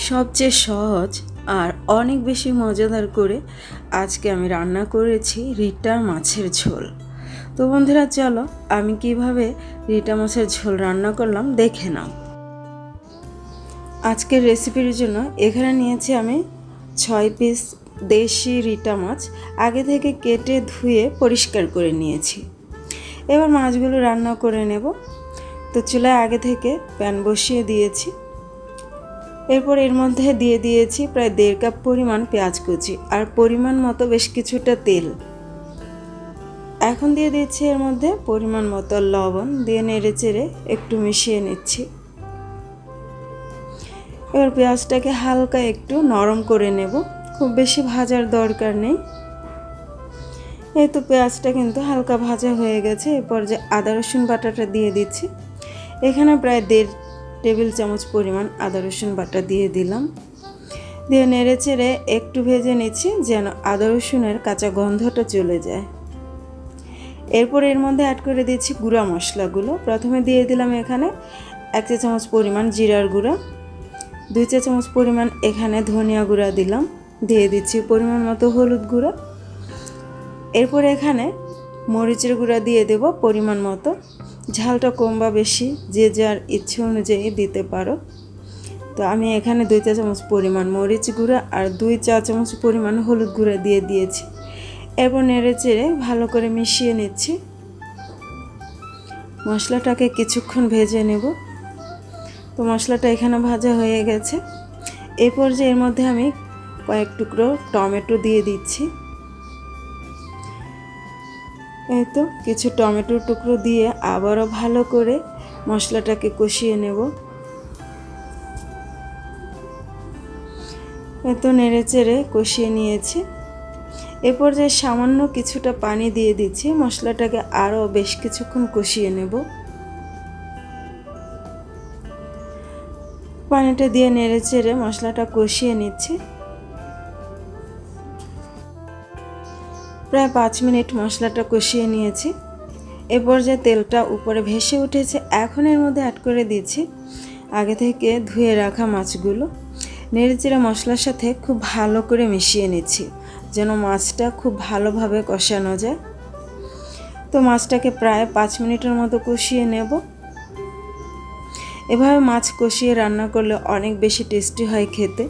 সবচেয়ে সহজ আর অনেক বেশি মজাদার করে আজকে আমি রান্না করেছি রিটা মাছের ঝোল। তো বন্ধুরা, চলো আমি কীভাবে রিটা মাছের ঝোল রান্না করলাম দেখে নাও। আজকের রেসিপির জন্য এখানে নিয়েছি আমি ছয় পিস দেশি রিটা মাছ, আগে থেকে কেটে ধুয়ে পরিষ্কার করে নিয়েছি। এবার মাছগুলো রান্না করে নেব। তো চুলায় আগে থেকে প্যান বসিয়ে দিয়েছি। এরপর এর মধ্যে দিয়ে দিয়েছি প্রায় দেড় কাপ পরিমাণ পেঁয়াজ কুচি আর পরিমাণ মতো বেশ কিছুটা তেল। এখন দিয়ে দিচ্ছি এর মধ্যে পরিমাণ মতো লবণ দিয়ে নেড়ে চেড়ে একটু মিশিয়ে নিচ্ছি। এবার পেঁয়াজটাকে হালকা একটু নরম করে নেব, খুব বেশি ভাজার দরকার নেই। এই তো পেঁয়াজটা কিন্তু হালকা ভাজা হয়ে গেছে, এরপর যে আদা রসুন বাটাটা দিয়ে দিচ্ছি। এখানে প্রায় দেড় টেবিল চামচ পরিমাণ আদা রসুন বাটা দিয়ে দিলাম। দিয়ে নেড়ে চেড়ে একটু ভেজে নিচ্ছি যেন আদা রসুনের কাঁচা গন্ধটা চলে যায়। এরপর এর মধ্যে অ্যাড করে দিচ্ছি গুঁড়া মশলাগুলো। প্রথমে দিয়ে দিলাম এখানে এক চা চামচ পরিমাণ জিরার গুঁড়া, দুই চা চামচ পরিমাণ এখানে ধনিয়া গুঁড়া দিলাম। দিয়ে দিচ্ছি পরিমাণ মতো হলুদ গুঁড়া। এরপর এখানে মরিচের গুঁড়া দিয়ে দেব পরিমাণ মতো। ঝালটা কম বা বেশি, যে যার ইচ্ছে অনুযায়ী দিতে পারো। তো আমি এখানে দুই চা চামচ পরিমাণ মরিচ গুঁড়া আর দুই চা চামচ পরিমাণ হলুদ গুঁড়া দিয়ে দিয়েছি। এরপর নেড়ে চেড়ে ভালো করে মিশিয়ে নিচ্ছি। মশলাটাকে কিছুক্ষণ ভেজে নেব। তো মশলাটা এখানে ভাজা হয়ে গেছে। এই পর্যায়ে এর মধ্যে আমি কয়েক টুকরো টমেটো দিয়ে দিচ্ছি। এই তো, কিছু টমেটোর টুকরো দিয়ে আবারও ভালো করে মশলাটাকে কষিয়ে নেব। এই তো নেড়ে চেড়ে কষিয়ে নিয়েছি। এ পর্যায়ে সামান্য কিছুটা পানি দিয়ে দিচ্ছি, মশলাটাকে আরও বেশ কিছুক্ষণ কষিয়ে নেব। পানিটা দিয়ে নেড়ে চেড়ে মশলাটা কষিয়ে নিচ্ছি। প্রায় পাঁচ মিনিট মশলাটা কষিয়ে নিয়েছি। এরপর যে তেলটা উপরে ভেসে উঠেছে। এখন এর মধ্যে অ্যাড করে দিচ্ছি আগে থেকে ধুয়ে রাখা মাছগুলো। নেড়েচেড়ে মশলার সাথে খুব ভালো করে মিশিয়ে নিচ্ছি, যেন মাছটা খুব ভালোভাবে কষানো যায়। তো মাছটাকে প্রায় পাঁচ মিনিটের মতো কষিয়ে নেব। এভাবে মাছ কষিয়ে রান্না করলে অনেক বেশি টেস্টি হয় খেতে।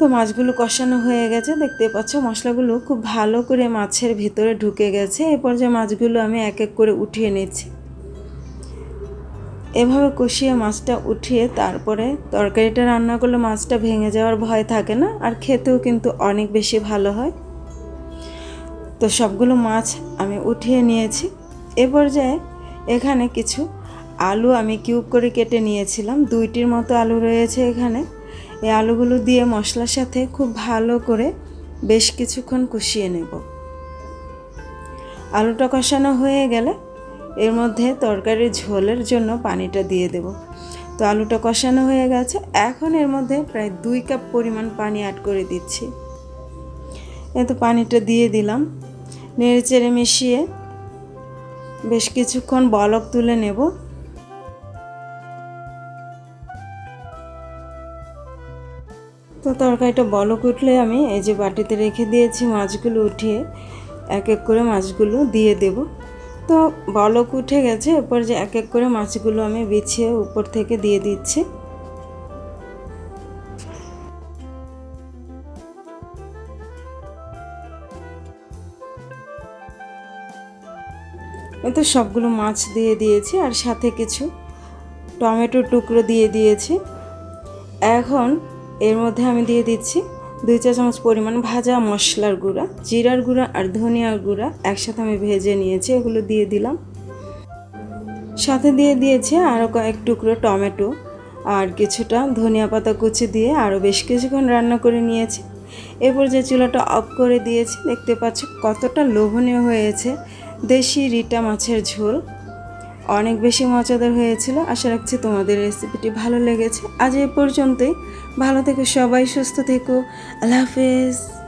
তো মাছগুলো কষানো হয়ে গেছে। দেখতে পাচ্ছ মশলাগুলো খুব ভালো করে মাছের ভিতরে ঢুকে গেছে। এরপর যে মাছগুলো আমি এক এক করে উঠিয়ে নিচ্ছি। এভাবে কষিয়ে মাছটা উঠিয়ে তারপরে তরকারিটা রান্না করলে মাছটা ভেঙে যাওয়ার ভয় থাকে না, আর খেতেও কিন্তু অনেক বেশি ভালো হয়। তো সবগুলো মাছ আমি উঠিয়ে নিয়েছি। এ পর্যায়ে এখানে কিছু আলু আমি কিউব করে কেটে নিয়েছিলাম। দুইটির মতো আলু রয়েছে এখানে। এই আলুগুলো দিয়ে মশলার সাথে খুব ভালো করে বেশ কিছুক্ষণ কষিয়ে নেব। আলুটা কষানো হয়ে গেলে এর মধ্যে তরকারির ঝোলের জন্য পানিটা দিয়ে দেব। তো আলুটা কষানো হয়ে গেছে, এখন এর মধ্যে প্রায় দুই কাপ পরিমাণ পানি অ্যাড করে দিচ্ছি। এ তো পানিটা দিয়ে দিলাম। নেড়ে চেড়ে মিশিয়ে বেশ কিছুক্ষণ বলক তুলে নেব। তরকারিটা বলক উঠলে আমি এই যে বাটিতে রেখে দিয়েছি মাছগুলো উঠিয়ে, এক এক করে মাছগুলো দিয়ে দেব। তো বলক উঠে গেছে, এরপর যে এক এক করে মাছগুলো আমি বিছিয়ে উপর থেকে দিয়ে দিচ্ছি। তো সবগুলো মাছ দিয়ে দিয়েছি আর সাথে কিছু টমেটোর টুকরো দিয়ে দিয়েছি। এখন এর মধ্যে আমি দিয়ে দিচ্ছি দুই চা চামচ পরিমাণ ভাজা মশলার গুঁড়া, জিরার গুঁড়া আর ধনিয়ার গুঁড়া একসাথে আমি ভেজে নিয়েছি, এগুলো দিয়ে দিলাম। সাথে দিয়ে দিয়েছি আরও কয়েক টুকরো টমেটো আর কিছুটা ধনিয়া পাতা কুচি দিয়ে আরও বেশ কিছুক্ষণ রান্না করে নিয়েছি। এরপর যে চুলাটা অফ করে দিয়েছি, দেখতে পাচ্ছ কতটা লোভনীয় হয়েছে দেশি রিটা মাছের ঝোল। অনেক বেশি মজাদার হয়েছিল। আশা রাখছি তোমাদের রেসিপিটি ভালো লেগেছে। আজ এ পর্যন্তই। ভালো থেকো সবাই, সুস্থ থেকো। আল্লাহ হাফেজ।